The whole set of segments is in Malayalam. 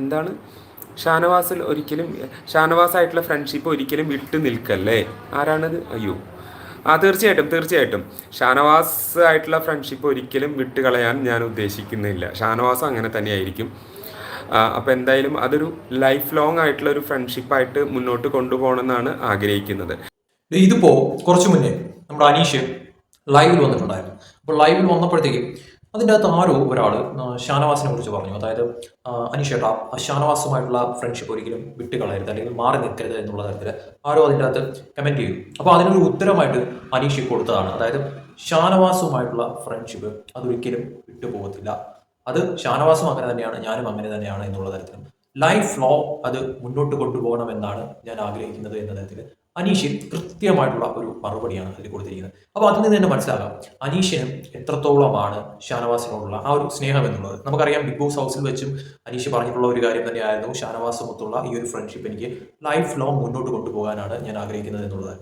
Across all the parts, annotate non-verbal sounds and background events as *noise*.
എന്താണ്? ഷാനവാസിൽ ഒരിക്കലും ഷാനവാസായിട്ടുള്ള ഫ്രണ്ട്ഷിപ്പ് ഒരിക്കലും വിട്ടു നിൽക്കല്ലേ? ആരാണത്? അയ്യോ. ആ തീർച്ചയായിട്ടും തീർച്ചയായിട്ടും. ഷാനവാസ് ആയിട്ടുള്ള ഫ്രണ്ട്ഷിപ്പ് ഒരിക്കലും വിട്ട് കളയാൻ ഞാൻ ഉദ്ദേശിക്കുന്നില്ല. ഷാനവാസ് അങ്ങനെ തന്നെയായിരിക്കും. അപ്പോൾ എന്തായാലും അതൊരു ലൈഫ് ലോങ് ആയിട്ടുള്ള ഒരു ഫ്രണ്ട്ഷിപ്പായിട്ട് മുന്നോട്ട് കൊണ്ടുപോകണമെന്നാണ് ആഗ്രഹിക്കുന്നത്. ഇതിപ്പോൾ കുറച്ച് മുന്നേ നമ്മുടെ അനീഷ് ലൈവിൽ വന്നിട്ടുണ്ടായിരുന്നു. അപ്പോൾ ലൈവിൽ വന്നപ്പോഴത്തേക്കും അതിന്റെ അകത്ത് ആരോ ഒരാൾ ഷാനവാസിനെ കുറിച്ച് പറഞ്ഞു. അതായത് അനിഷേട്ടാ ഷാനവാസുമായിട്ടുള്ള ഫ്രണ്ട്ഷിപ്പ് ഒരിക്കലും വിട്ടുകളയരുത് അല്ലെങ്കിൽ മാറി നിൽക്കരുത് എന്നുള്ള തരത്തിൽ ആരോ അതിന്റെ അകത്ത് കമന്റ് ചെയ്തു. അപ്പോൾ അതിനൊരു ഉത്തരമായിട്ട് അനീഷ് കൊടുത്തതാണ്. അതായത് ഷാനവാസുമായിട്ടുള്ള ഫ്രണ്ട്ഷിപ്പ് അതൊരിക്കലും വിട്ടുപോകത്തില്ല. അത് ഷാനവാസും അങ്ങനെ തന്നെയാണ് ഞാനും അങ്ങനെ തന്നെയാണ് എന്നുള്ള തരത്തിലും. ലൈഫ് ലോ അത് മുന്നോട്ട് കൊണ്ടുപോകണം എന്നാണ് ഞാൻ ആഗ്രഹിക്കുന്നത് എന്ന തരത്തിൽ അനീഷിൻ കൃത്യമായിട്ടുള്ള ഒരു മറുപടിയാണ് അതിൽ കൊടുത്തിരിക്കുന്നത്. അപ്പോൾ അതിൽ നിന്ന് തന്നെ മനസ്സിലാകാം അനീഷിന് എത്രത്തോളമാണ് ഷാനവാസിനോടുള്ള ആ ഒരു സ്നേഹം എന്നുള്ളത്. നമുക്കറിയാം ബിഗ് ബോസ് ഹൗസിൽ വെച്ചും അനീഷ് പറഞ്ഞിട്ടുള്ള ഒരു കാര്യം തന്നെയായിരുന്നു ഷാനവാസുമൊത്തുള്ള ഈ ഒരു ഫ്രണ്ട്ഷിപ്പ് എനിക്ക് ലൈഫ് ലോങ് മുന്നോട്ട് കൊണ്ടുപോകാനാണ് ഞാൻ ആഗ്രഹിക്കുന്നത് എന്നുള്ള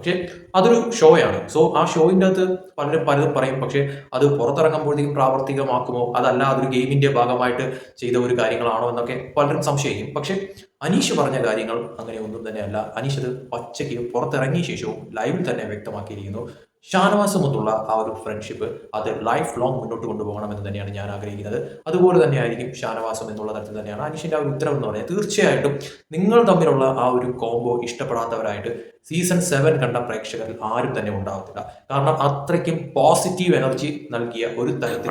പക്ഷേ അതൊരു ഷോയാണ് സോ ആ ഷോയിന്റെ അകത്ത് പലരും പലതും പറയും. പക്ഷേ അത് പുറത്തിറങ്ങുമ്പോഴത്തേക്കും പ്രാവർത്തികമാക്കുമോ? അതല്ല അതൊരു ഗെയിമിന്റെ ഭാഗമായിട്ട് ചെയ്ത ഒരു കാര്യങ്ങളാണോ എന്നൊക്കെ പലരും സംശയിക്കും. പക്ഷേ അനീഷ് പറഞ്ഞ കാര്യങ്ങൾ അങ്ങനെ ഒന്നും തന്നെയല്ല. അനീഷ് അത് പച്ചയ്ക്ക് പുറത്തിറങ്ങിയ ശേഷവും ലൈവിൽ തന്നെ വ്യക്തമാക്കിയിരിക്കുന്നു. ഷാനവാസുമൊത്തുള്ള ആ ഒരു ഫ്രണ്ട്ഷിപ്പ് അത് ലൈഫ് ലോങ് മുന്നോട്ട് കൊണ്ടുപോകണം എന്ന് തന്നെയാണ് ഞാൻ ആഗ്രഹിക്കുന്നത്. അതുപോലെ തന്നെ ആയിരിക്കും ഷാനവാസം എന്നുള്ള തരത്തിൽ തന്നെയാണ് അനീഷിന്റെ ആ ഒരു ഉത്തരവ് എന്ന് പറയുന്നത് തീർച്ചയായിട്ടും നിങ്ങൾ തമ്മിലുള്ള ആ ഒരു കോംബോ ഇഷ്ടപ്പെടാത്തവരായിട്ട് സീസൺ സെവൻ കണ്ട പ്രേക്ഷകരിൽ ആരും തന്നെ ഉണ്ടാവത്തില്ല. കാരണം അത്രയ്ക്കും പോസിറ്റീവ് എനർജി നൽകിയ ഒരു തരത്തിൽ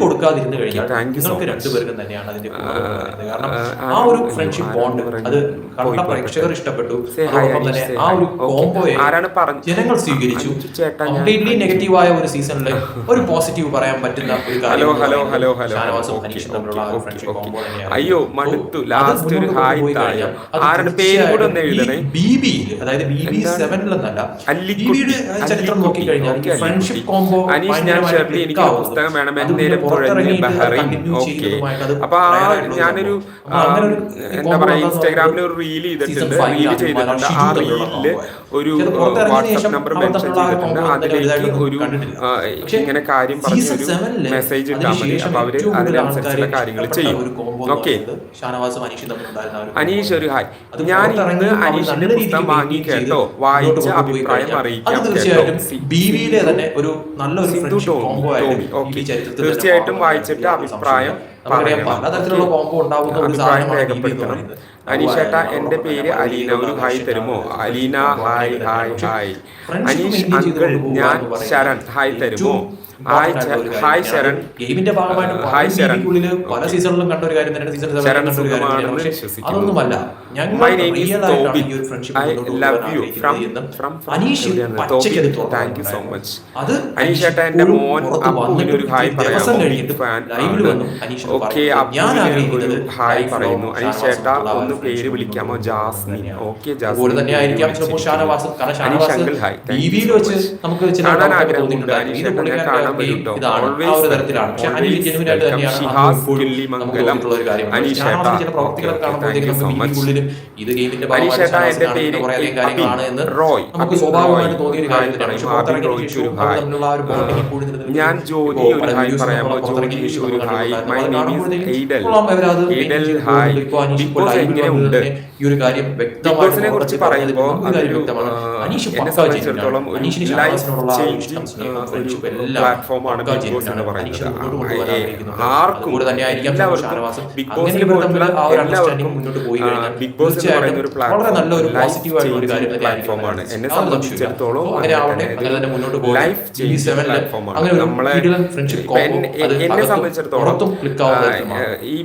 കൊടുക്കാതിരുന്നു കഴിഞ്ഞാൽ നിങ്ങൾക്ക് രണ്ടുപേർക്കും തന്നെയാണ് അതിന്റെ കാരണം ആ, ഒരു ഫ്രണ്ട്ഷിപ്പ് ബോണ്ട് അത് കണ്ട പ്രേക്ഷകർ ഇഷ്ടപ്പെട്ടു. അതോടൊപ്പം തന്നെ ആ ഒരു. കോംബോയെ ജനങ്ങൾ സ്വീകരിച്ചു. കംപ്ലീറ്റ്ലി നെഗറ്റീവ് ആയ ഒരു സീസണിൽ *laughs* ഒരു പോസിറ്റീവ് പറയാൻ പറ്റുന്ന ഒരു കാര്യം ഹലോ ഹലോ ഹലോ ഹലോ അയ്യോ മടുത്തു. ലാസ്റ്റ് ഒരു ഹായ് താഴെ ആരുടെ പേര് കൂടെ ഒന്ന് എഴുതണേ? BB അതായത് ബി ബി? സെവനിലെന്നല്ല ചരിത്രം അല്ലിക്കുട്ടി. നോക്കിക്കഴിഞ്ഞാൽ ഫ്രണ്ട്ഷിപ്പ് കോംബോ അനീഷ് ഞാൻ ഷെർലി എനിക്ക് പുസ്തകം വേണം. തുഴഞ്ഞ് ബഹ്റൈൻ. ഓക്കെ. അപ്പൊ ആ ഞാനൊരു എന്താ പറയാ ഇൻസ്റ്റാഗ്രാമിൽ ഒരു റീൽ ചെയ്തിട്ടുണ്ട്. റീൽ ചെയ്തിട്ടുണ്ട്. ആ റീലിൽ ഒരു വാട്സ്ആപ്പ് നമ്പർ മെൻഷൻ ചെയ്തിട്ടുണ്ട്. അതിലേക്ക് ഒരു ഇങ്ങനെ കാര്യം പറഞ്ഞൊരു മെസ്സേജ് ഇട്ടാൽ മതി അപ്പൊ അവർ അതിനനുസരിച്ചുള്ള കാര്യങ്ങൾ ചെയ്യും. ഓക്കെ. അനീഷ് ഒരു ഹായ് ഞാൻ ഇന്ന് അനീഷിന്റെ പുസ്തകം വാങ്ങി കേട്ടോ വായിച്ച അഭിപ്രായം അറിയിക്കാം തീർച്ചയായിട്ടും വായിച്ചിട്ട് അഭിപ്രായം. നമുക്കറിയാം. പലതരത്തിലുള്ള. കോംബോ ഉണ്ടാവുന്ന ഒരു സാധനമാണ് അനീഷേട്ട എന്റെ പേര് അലീന ഒരു ഹായ് തരുമോ? Aleena hi hi hi. Anish uncle ഞാൻ ശരൺ ഹായ് തരുമോ? ഹായ്. ശരൺ. ഗെയിമിന്റെ ഭാഗമായിട്ട് ഹായ് ശരൺ. പല സീസണിലും കണ്ട ഒരു കാര്യം തന്നെ സീസൺ കണ്ട ഒരു കാര്യം. അതൊന്നുമല്ല. ഞങ്ങൾ അത് അനീഷ് ചേട്ടാ, എന്റെ മോൻ ഒരു ഹായ് Big ലൈവിൽ വന്നു അനീഷ് ഓക്കെ. ഞാൻ ആഗ്രഹിക്കുന്നത് ഹായ് പറയുന്നു. അനീഷ് ചേട്ടാ ഒന്ന് പേര് വിളിക്കാമോ? ജാസ്മിൻ. ഓക്കെ തന്നെ ആയിരിക്കാം ചിലപ്പോൾ ഷാനവാസും കാരണം വെച്ച് നമുക്ക് ചില തരത്തിലാണ് പക്ഷെ തന്നെയാണ് പ്രവർത്തികളൊക്കെ കാണുമ്പോഴത്തേക്കും ഇത് ഗെയിമിന്റെ ഭാഗമായിട്ട് കാര്യങ്ങളാണ് എന്ന് റോയ് നമുക്ക് സ്വാഭാവികമായിട്ട് തോന്നിയ ഒരു ഹായ് കാര്യം തന്നെയാണ് പക്ഷെ പുറത്തിറങ്ങിയ റോയ്ക്ക് ഒരു അവർ ഹായ്. തമ്മിലുള്ള ആ ഒരു ബോണ്ടിങ് ഇപ്പോഴും ഞാൻ ജോലി ഇപ്പോൾ ഒരു പല ഹായ് videos പറയാമോ ജോലി ഒരു ഹായ്. മൈ ഈ ഒരു കാര്യം ബിഗ് വ്യക്തമായി ബോസിനെ കുറിച്ച് പറയുമ്പോൾ ഒരു കാര്യം വ്യക്തമാണ്. എന്നെ സംബന്ധിച്ചിടത്തോളം. ഒരു അനീഷിന് ലൈഫ് ഷാനവാസിനോടുള്ള ചേഞ്ചിങ് ഒരു പ്ലാറ്റ്ഫോമാണ് ബിഗ് ബോസ് എന്ന് പറയുന്നത്. ആർക്കും എല്ലാവർക്കും ബിഗ് ബോസിൽ എല്ലാവർക്കും ബിഗ് ബോസ് എന്ന് പറയുന്ന ഒരു പ്ലാറ്റ്ഫോം പ്ലാറ്റ്ഫോമാണ് എന്നെ സംബന്ധിച്ചിടത്തോളം ലൈഫ് പ്ലാറ്റ്ഫോമാണ് നമ്മളെ എന്നെ- സംബന്ധിച്ചിടത്തോളം ഈ